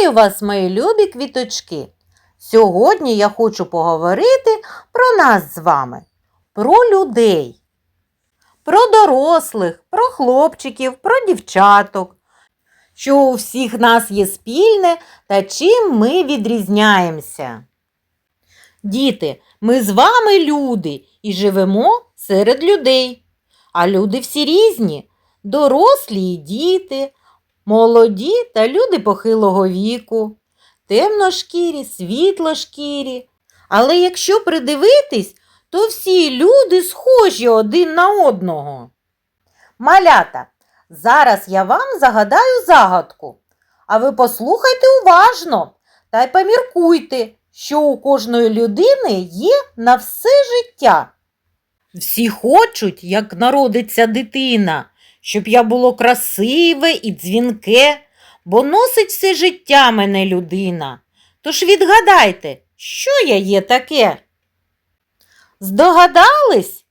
Вітаю вас, мої любі квіточки! Сьогодні я хочу поговорити про нас з вами, про людей, про дорослих, про хлопчиків, про дівчаток, що у всіх нас є спільне та чим ми відрізняємося. Діти, ми з вами люди і живемо серед людей. А люди всі різні, дорослі і діти, молоді та люди похилого віку, темношкірі, світлошкірі. Але якщо придивитись, то всі люди схожі один на одного. Малята, зараз я вам загадаю загадку, а ви послухайте уважно та й поміркуйте, що у кожної людини є на все життя. Всі хочуть, як народиться дитина, щоб я було красиве і дзвінке, бо носить все життя мене людина. Тож відгадайте, що я є таке? Здогадались?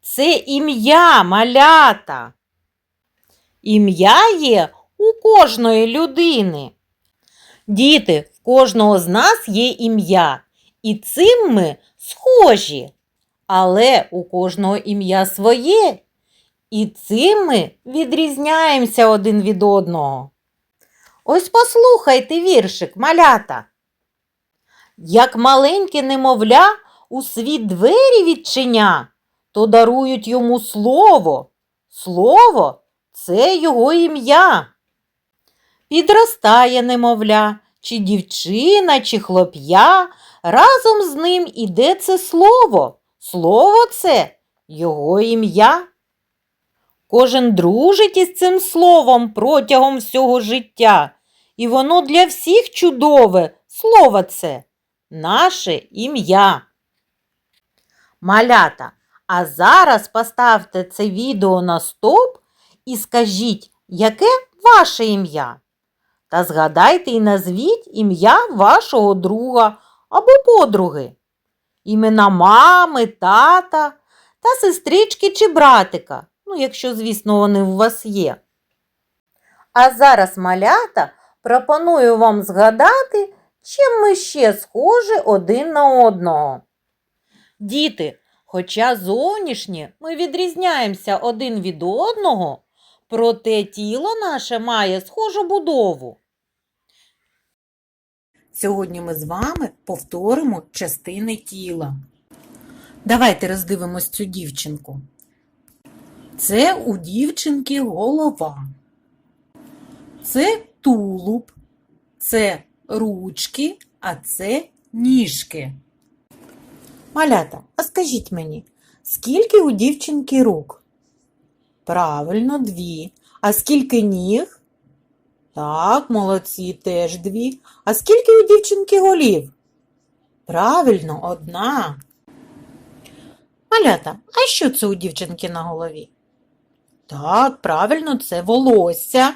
Це ім'я малята. Ім'я є у кожної людини. Діти, в кожного з нас є ім'я, і цим ми схожі. Але у кожного ім'я своє, і цим ми відрізняємося один від одного. Ось послухайте віршик, малята. Як маленьке немовля у світ двері відчиня, то дарують йому слово. Слово це його ім'я. Підростає немовля, чи дівчина, чи хлоп'я, разом з ним іде це слово. Слово це його ім'я. Кожен дружить із цим словом протягом всього життя, і воно для всіх чудове слово це наше ім'я. Малята, а зараз поставте це відео на стоп і скажіть, яке ваше ім'я? Та згадайте і назвіть ім'я вашого друга або подруги. Імена мами, тата та сестрички чи братика, ну, якщо, звісно, вони у вас є. А зараз, малята, пропоную вам згадати, чим ми ще схожі один на одного. Діти, хоча зовнішнє ми відрізняємося один від одного, проте тіло наше має схожу будову. Сьогодні ми з вами повторимо частини тіла. Давайте роздивимось цю дівчинку. Це у дівчинки голова. Це тулуб, це ручки, а це ніжки. Малята, а скажіть мені, скільки у дівчинки рук? Правильно, дві. А скільки ніг? Так, молодці, теж дві. А скільки у дівчинки голів? Правильно, одна. Малята, а що це у дівчинки на голові? Так, правильно, це волосся.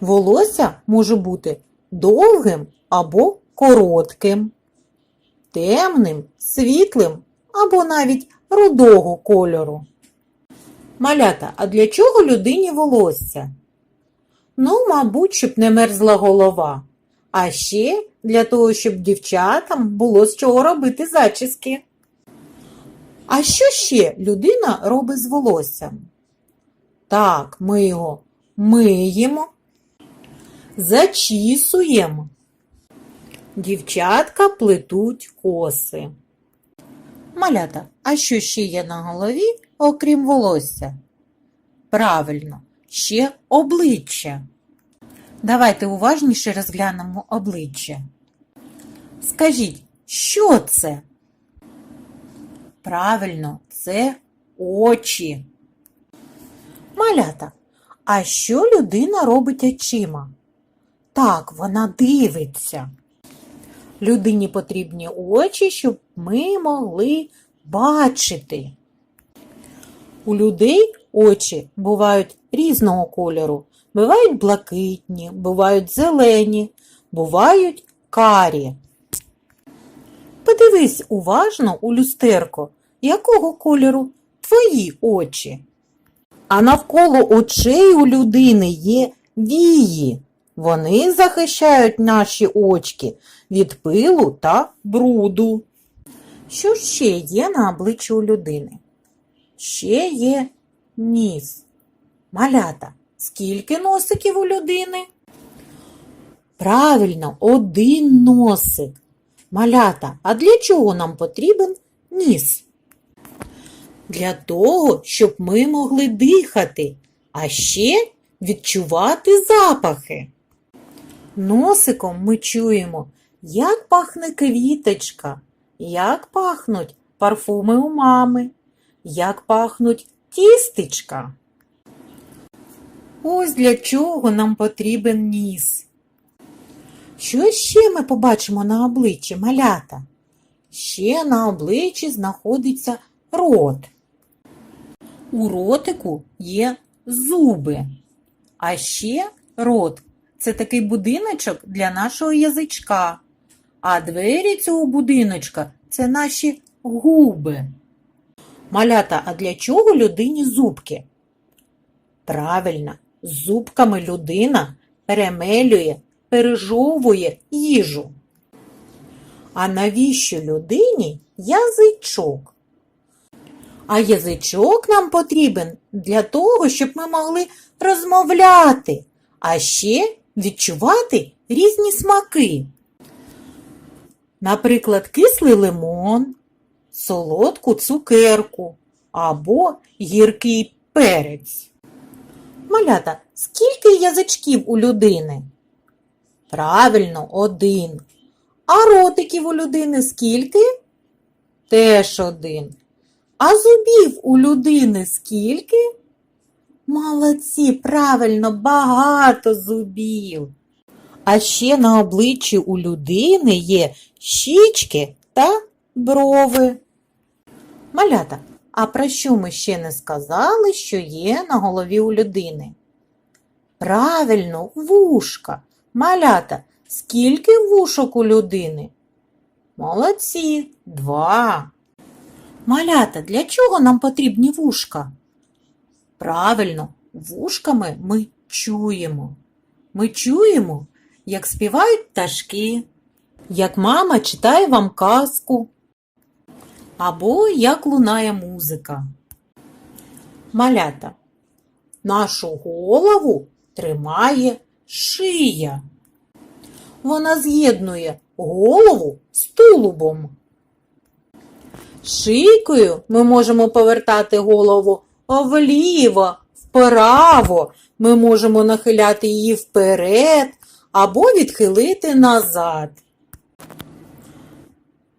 Волосся може бути довгим або коротким, темним, світлим або навіть рудого кольору. Малята, а для чого людині волосся? Ну, мабуть, щоб не мерзла голова. А ще для того, щоб дівчатам було з чого робити зачіски. А що ще людина робить з волоссям? Так, ми його миємо, зачісуємо. Дівчатка плетуть коси. Малята, а що ще є на голові, окрім волосся? Правильно, ще обличчя. Давайте уважніше розглянемо обличчя. Скажіть, що це? Правильно, це очі. Малята, а що людина робить очима? Так, вона дивиться. Людині потрібні очі, щоб ми могли бачити. У людей очі бувають різного кольору. Бувають блакитні, бувають зелені, бувають карі. Подивись уважно у люстерко, якого кольору твої очі. А навколо очей у людини є вії. Вони захищають наші очки від пилу та бруду. Що ще є на обличчі у людини? Ще є ніс. Малята, скільки носиків у людини? Правильно, один носик. Малята, а для чого нам потрібен ніс? Для того, щоб ми могли дихати, а ще відчувати запахи. Носиком ми чуємо, як пахне квіточка, як пахнуть парфуми у мами, як пахнуть тістечка. Ось для чого нам потрібен ніс. Що ще ми побачимо на обличчі малята? Ще на обличчі знаходиться рот. У ротику є зуби. А ще рот це такий будиночок для нашого язичка. А двері цього будиночка це наші губи. Малята, а для чого людині зубки? Правильно, зубками людина перемелює, пережовує їжу. А навіщо людині язичок? А язичок нам потрібен для того, щоб ми могли розмовляти, а ще відчувати різні смаки. Наприклад, кислий лимон, солодку цукерку або гіркий перець. Малята, скільки язичків у людини? Правильно, один. А ротиків у людини скільки? Теж один. А зубів у людини скільки? Молодці, правильно, багато зубів. А ще на обличчі у людини є щічки та брови. Малята, а про що ми ще не сказали, що є на голові у людини? Правильно, вушка. Малята, скільки вушок у людини? Молодці, два. Малята, для чого нам потрібні вушка? Правильно, вушками ми чуємо. Ми чуємо, як співають пташки, як мама читає вам казку, або як лунає музика. Малята, нашу голову тримає шия. Вона з'єднує голову з тулубом. Шийкою ми можемо повертати голову вліво, вправо. Ми можемо нахиляти її вперед або відхилити назад.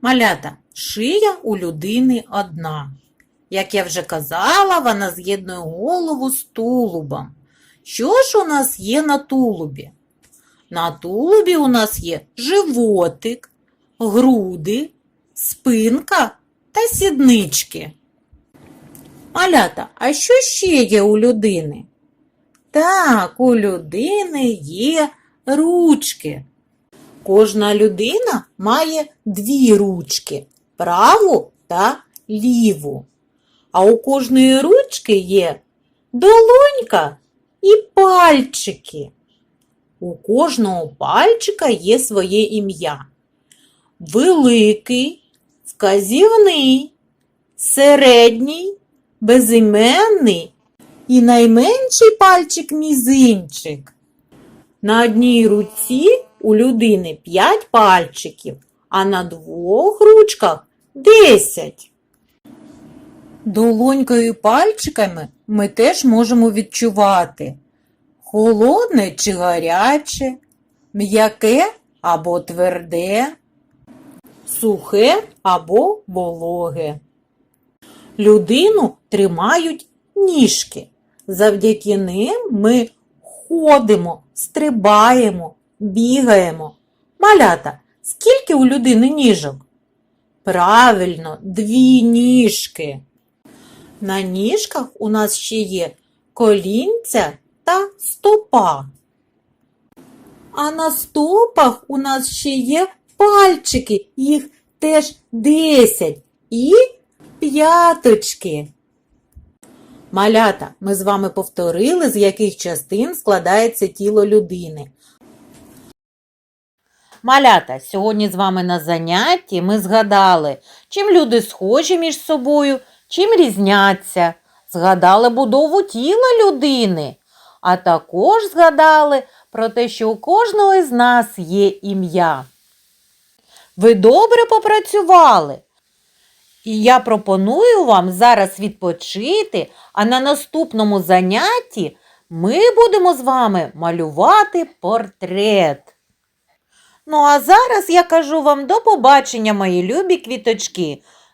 Малята, шия у людини одна. Як я вже казала, вона з'єднує голову з тулубом. Що ж у нас є на тулубі? На тулубі у нас є животик, груди, спинка та сіднички. Малята, а що ще є у людини? Так, у людини є ручки. Кожна людина має дві ручки праву та ліву. А у кожної ручки є долонька і пальчики. У кожного пальчика є своє ім'я. Великий, вказівний, середній, безіменний і найменший пальчик мізинчик. На одній руці у людини 5 пальчиків, а на двох ручках 10. Долонькою пальчиками ми теж можемо відчувати холодне чи гаряче, м'яке або тверде, сухе або вологе. Людину тримають ніжки. Завдяки ним ми ходимо, стрибаємо, бігаємо. Малята, скільки у людини ніжок? Правильно, дві ніжки. На ніжках у нас ще є колінця та стопа. А на стопах у нас ще є пальчики, їх теж 10 і п'яточки. Малята, ми з вами повторили, з яких частин складається тіло людини. Малята, сьогодні з вами на занятті ми згадали, чим люди схожі між собою, чим різняться. Згадали будову тіла людини, а також згадали про те, що у кожного із нас є ім'я. Ви добре попрацювали. І я пропоную вам зараз відпочити, а на наступному занятті ми будемо з вами малювати портрет. Ну а зараз я кажу вам до побачення, мої любі квіточки.